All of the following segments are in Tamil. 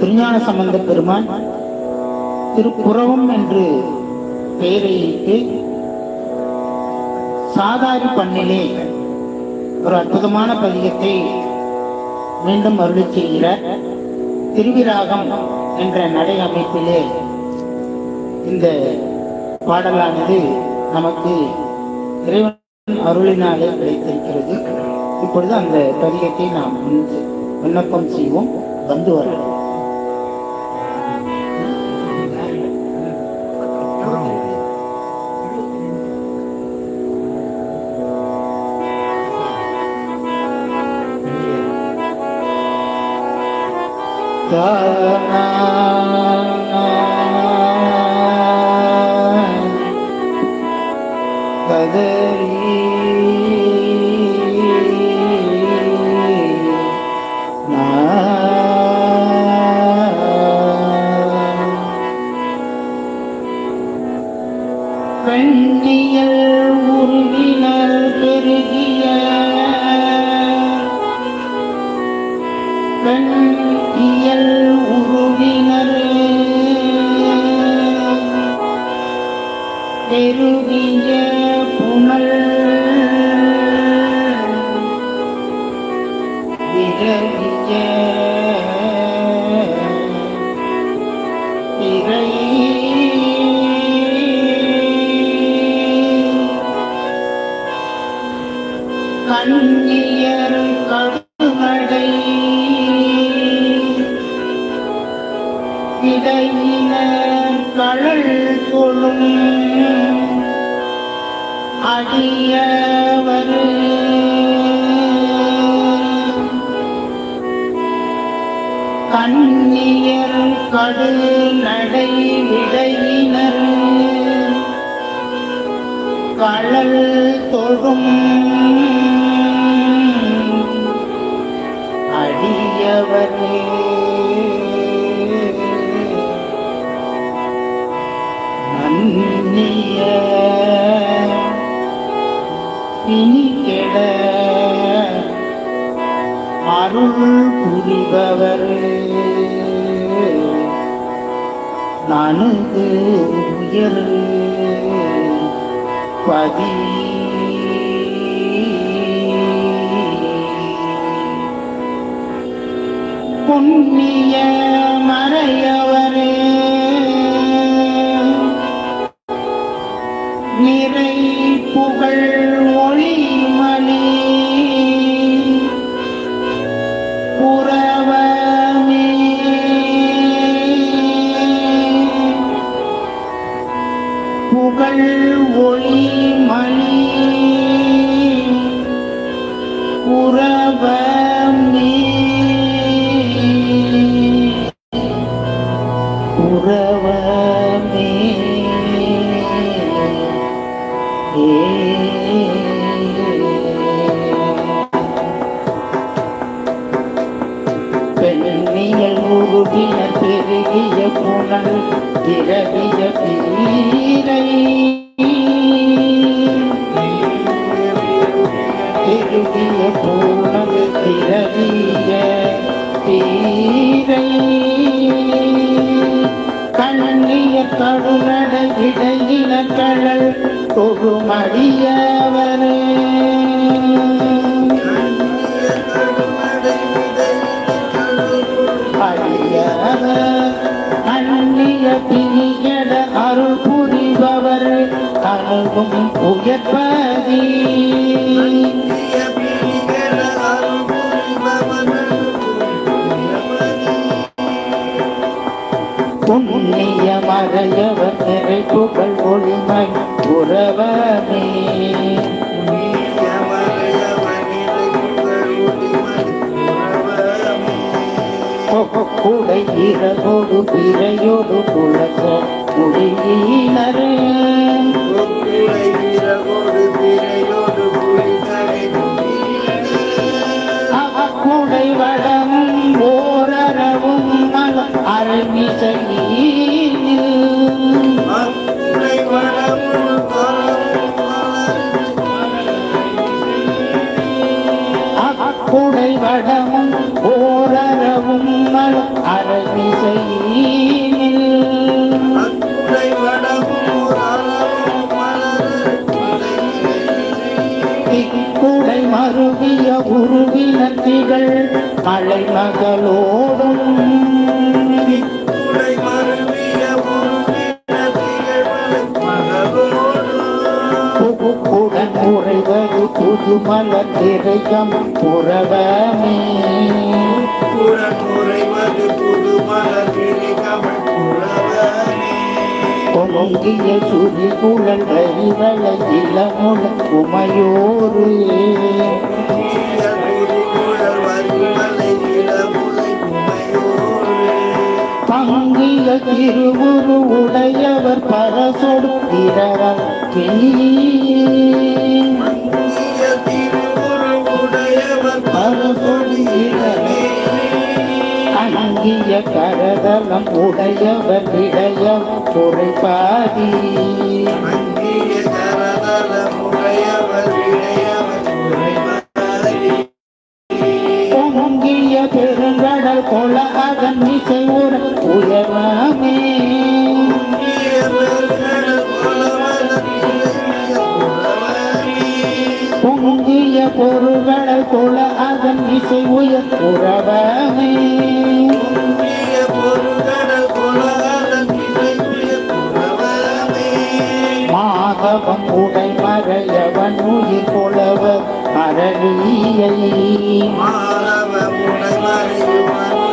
திருஞான சம்பந்த பெருமான் திருப்புறவம் என்று பெயரையிட்டு சாதாரி பண்ணிலே ஒரு அற்புதமான பதிகத்தை மீண்டும் அருளி செய்கிறார். திருவிராகம் என்ற நடை அமைப்பிலே இந்த பாடலானது நமக்கு இறைவன் அருளினாலே கிடைத்திருக்கிறது. இப்பொழுது அந்த பதிகத்தை நாம் விண்ணப்பம் செய்வோம். வந்து வரலாம். Kaderim பெருகிய புனல் இடையின கழல் கொள்ளும் அடியவர். கண்ணியர் கடு நடை விடையினர் கழல் தொழும் அடியவரே. பிணிகெட அருள் புரிபவர். நனது உயர். பதி. புண்ணிய புனல் பீரை பெருகிய புனல் திரவிய பீரை கண்ணிய கடுநட இடையின கழல் தொழுமடியவரே அடியவர் அந்நிய அருள் புரிபவர் அணுகும் உயர்பதி புண்ணிய மறையவர் நிறை புகழ் ஒளிமை உறவமே இரவோடு பிறையோடு குலசோ முடியினரே குடை வடம் ஓரறவும் அரணிசையில் குடை வடமும் குடை மருவிய உருவி நன்றிகள் மலை மகளோடும். புகுக்குடன் உறைவது பொங்கிய சுரி குழல் வரிவள இளமுல உமையோரு பங்கிய திருவுரு உடையவர் பரசொடு திரவர் பரசொடு திருவுரு அங்கிய கரதலம் உடையவர் விடயம் குறைபாதி பெருங்கடல் கொல அதன் இசை உர இசை உயர் உறவமே மாதவம் உடை மறையவன் உயிர் கொளவர் அரளியை மேலகு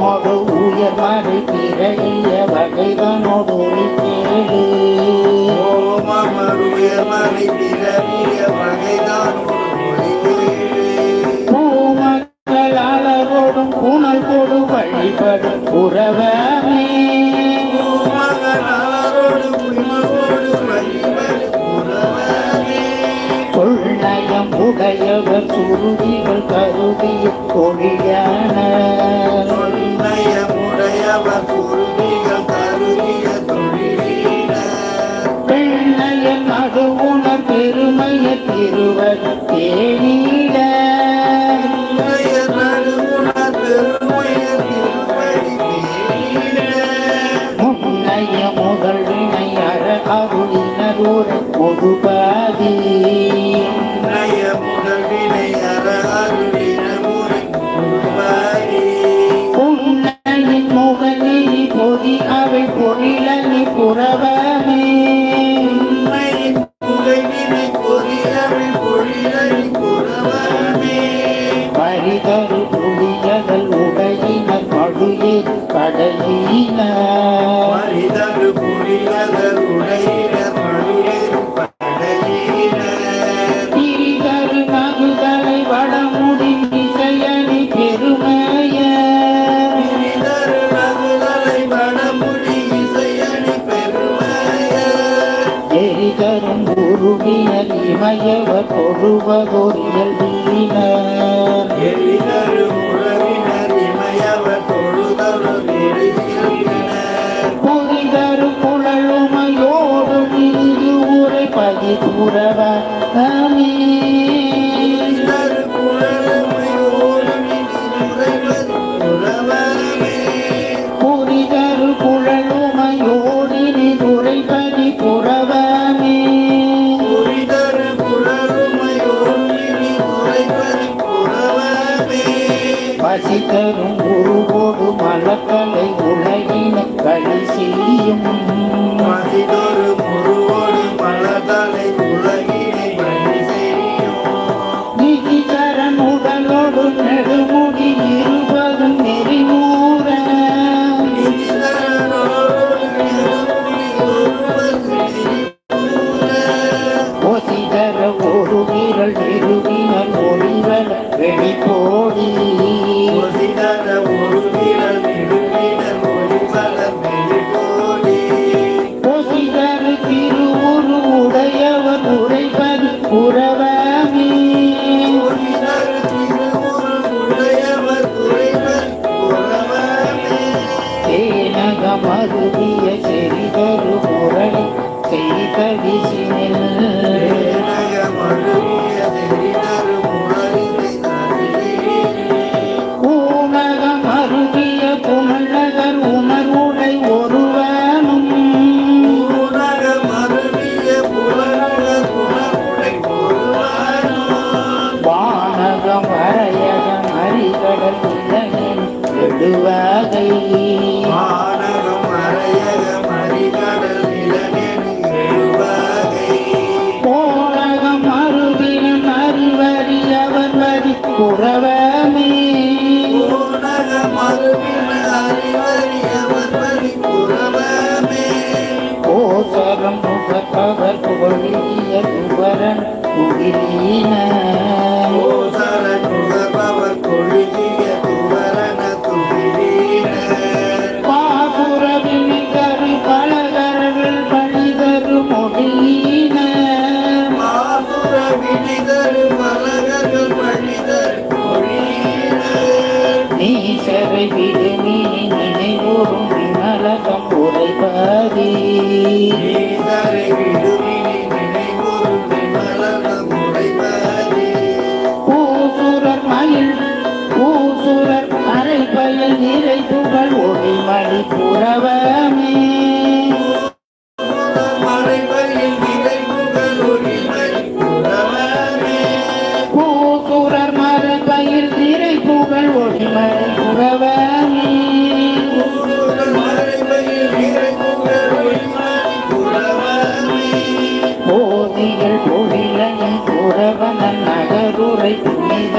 ஓமோடு உயர் மறை பிறைய வகைதனோடு கேளு. பூமக்களாளரோடும் புனல் கொடு வழிபடும் உறவமே கொள்ளயம் உடையவர் சுருதிகள் கருதிய திருவர் தேனிட முன்னைய முதல் அற அருளினர் ஒரு பொதுபாதி பசி தரும் உருவோடு மலக்கலை உலகின களி செய்யும் பசி தரும் உருவோடு மலக்கலை உலகினை களி செய்யும் நிதி தரன் உடலோடு நெடுமுடி இருபதும் நெறிமூ Yeah. உரை புனித